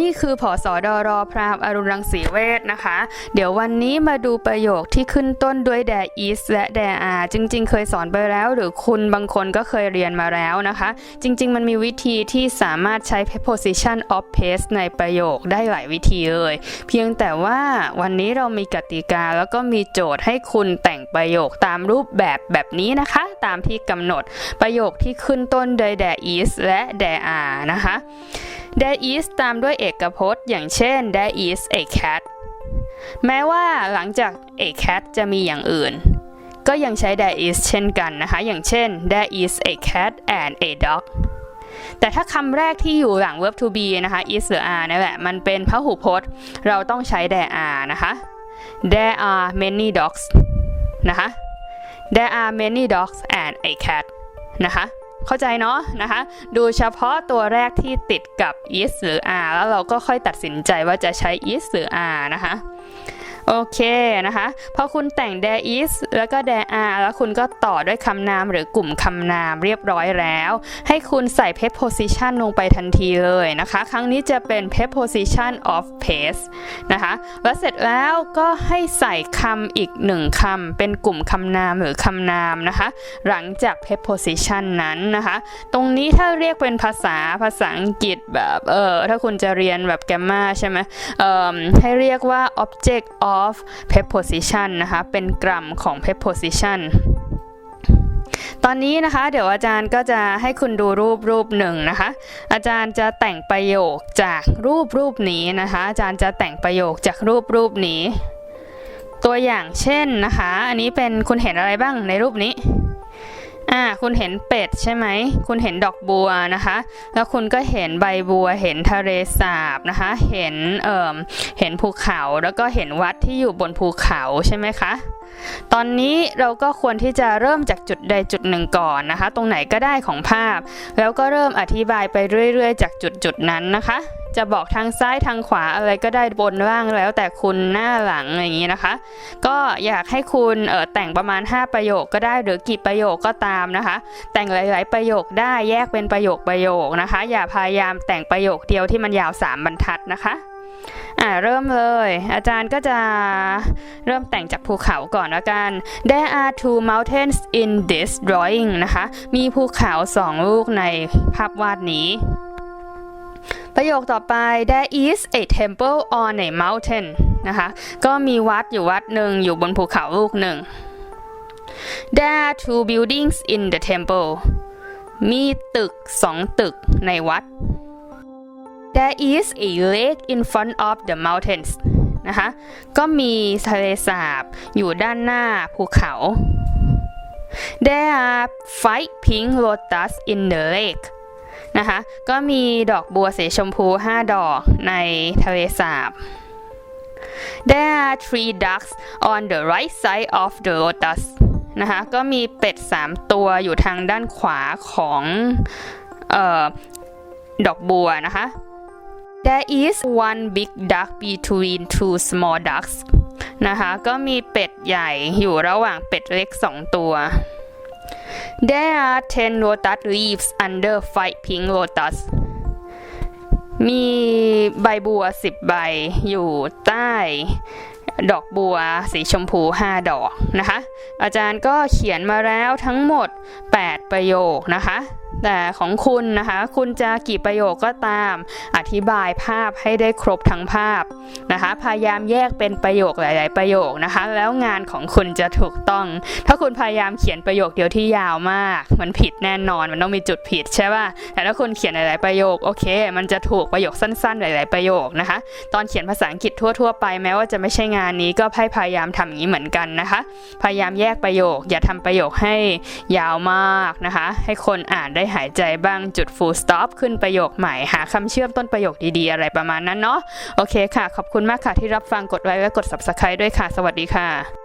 นี่คือผอสอดอรอพรามอรุณรังสีเวทนะคะ เดี๋ยววันนี้มาดูประโยคที่ขึ้นต้นด้วย there is และ there are จริง ๆ เคยสอนไปแล้ว หรือคุณบางคนก็เคยเรียนมาแล้วนะคะ จริง ๆ มันมีวิธีที่สามารถใช้ preposition of place ในประโยคได้หลายวิธีเลย เพียงแต่ว่าวันนี้เรามีกติกาแล้วก็มีโจทย์ให้คุณแต่งประโยคตามรูปแบบแบบนี้นะคะ ตามที่กำหนดประโยคที่ขึ้นต้นโดย there is และ there are นะคะ there is ตามด้วยเอกพจน์ อย่างเช่น there is a cat แม้ว่าหลังจาก a cat จะมีอย่างอื่น ก็ยังใช้ there is เช่นกันนะคะ อย่างเช่น there is a cat and a dog แต่ถ้าคำแรกที่อยู่หลัง verb to be นะคะ is หรือ are นั่นแหละ มันเป็นพหูพจน์ เราต้องใช้ there are นะคะ there are many dogs นะคะ there are many dogs and a cat นะคะ เข้าใจเนาะนะคะ ดูเฉพาะตัวแรกที่ติดกับ is หรือ are แล้วเราก็ค่อยตัดสินใจว่าจะใช้ is หรือ are นะคะ โอเคนะคะพอคุณแต่ง there is แล้วก็ there are แล้วคุณก็ต่อด้วยคำนามหรือกลุ่มคำนามเรียบร้อยแล้ว ให้คุณใส่ preposition ลงไปทันทีเลยนะคะ ครั้งนี้จะเป็น preposition of place นะคะแล้วเสร็จแล้วก็ให้ใส่คำอีกหนึ่งคำเป็นกลุ่มคำนามหรือคำนามนะคะ หลังจาก preposition นั้นนะคะ ตรงนี้ถ้าเรียกเป็นภาษาภาษาอังกฤษแบบเออถ้าคุณจะเรียนแบบแกมมาใช่ไหมเอ่อให้เรียกว่า object of preposition นะคะ เป็นกรัมของ preposition ตอนนี้นะคะ เดี๋ยวอาจารย์ก็จะให้คุณดูรูปรูปหนึ่งนะคะ อาจารย์จะแต่งประโยคจากรูปรูปนี้นะคะ อาจารย์จะแต่งประโยคจากรูปรูปนี้ ตัวอย่างเช่นนะคะ อันนี้เป็นคุณเห็นอะไรบ้างในรูปนี้ อ่าคุณเห็นเป็ดใช่ไหม คุณเห็นดอกบัวนะคะ แล้วคุณก็เห็นใบบัว เห็นทะเลสาบนะคะ เห็นเอ่อเห็นภูเขา แล้วก็เห็นวัดที่อยู่บนภูเขาใช่ไหมคะ ตอนนี้เราก็ควรที่จะเริ่มจากจุดใดจุดหนึ่งก่อนนะคะ ตรงไหนก็ได้ของภาพ แล้วก็เริ่มอธิบายไปเรื่อย ๆ จากจุดจุดๆนั้นนะคะ จะบอกทางซ้ายทางขวาอะไรก็ได้บนล่างแล้วแต่คุณหน้าหลังอย่างนี้นะคะ ก็อยากให้คุณเออแต่งประมาณ 5 ประโยคก็ได้หรือกี่ประโยคก็ตามนะคะ แต่งหลาย ๆ ประโยคได้แยกเป็นประโยคประโยคนะคะ อย่าพยายามแต่งประโยคเดียวที่มันยาว 3 บรรทัดนะคะอ่าเริ่มเลย อาจารย์ก็จะเริ่มแต่งจากภูเขาก่อนละกัน There are two mountains in this drawing นะคะ มีภูเขาสองลูกในภาพวาดนี้ ประโยคต่อไป There is a temple on a mountain นะคะ ก็มีวัดอยู่วัดหนึ่งอยู่บนภูเขาลูกหนึ่ง There are two buildings in the temple มีตึกสองตึกในวัด There is a lake in front of the mountains นะคะก็มีทะเลสาบอยู่ด้านหน้าภูเขา There are five pink lotus in the lake นะคะ ก็มีดอกบัวสีชมพู 5 ดอกในทะเลสาบ There are three ducks on the right side of the lotus นะคะ ก็มีเป็ด 3 ตัวอยู่ทางด้านขวาของออดอกบัวนะคะ There is one big duck between two small ducks นะคะ ก็มีเป็ดใหญ่อยู่ระหว่างเป็ดเล็ก 2 ตัว There are 10 lotus leaves under five pink lotus มีใบบัวสิบใบอยู่ใต้ดอกบัวสีชมพู 5 ดอกนะคะ อาจารย์ก็เขียนมาแล้วทั้งหมด 8 ประโยคนะคะ แต่ของคุณนะคะ คุณจะกี่ประโยคก็ตาม อธิบายภาพให้ได้ครบทั้งภาพนะคะ พยายามแยกเป็นประโยคหลาย ๆ ประโยคนะคะ แล้วงานของคุณจะถูกต้อง ถ้าคุณพยายามเขียนประโยคเดียวที่ยาวมาก มันผิดแน่นอน มันต้องมีจุดผิดใช่ป่ะ แต่ถ้าคุณเขียนหลาย ๆ ประโยค โอเค มันจะถูกประโยคสั้น ๆ หลาย ๆ ประโยคนะคะ ตอนเขียนภาษาอังกฤษทั่ว ๆ ไป แม้ว่าจะไม่ใช่งานนี้ ก็ให้พยายามทำอย่างนี้เหมือนกันนะคะ พยายามแยกประโยค อย่าทำประโยคให้ยาวมากนะคะ ให้คนอ่านได้หายใจบ้างจุด full stop ขึ้นประโยคใหม่หาคำเชื่อมต้นประโยคดีๆ อะไรประมาณนั้นเนาะโอเคค่ะ ขอบคุณมากค่ะที่รับฟังกดไลค์และกด subscribe ด้วยค่ะ สวัสดีค่ะ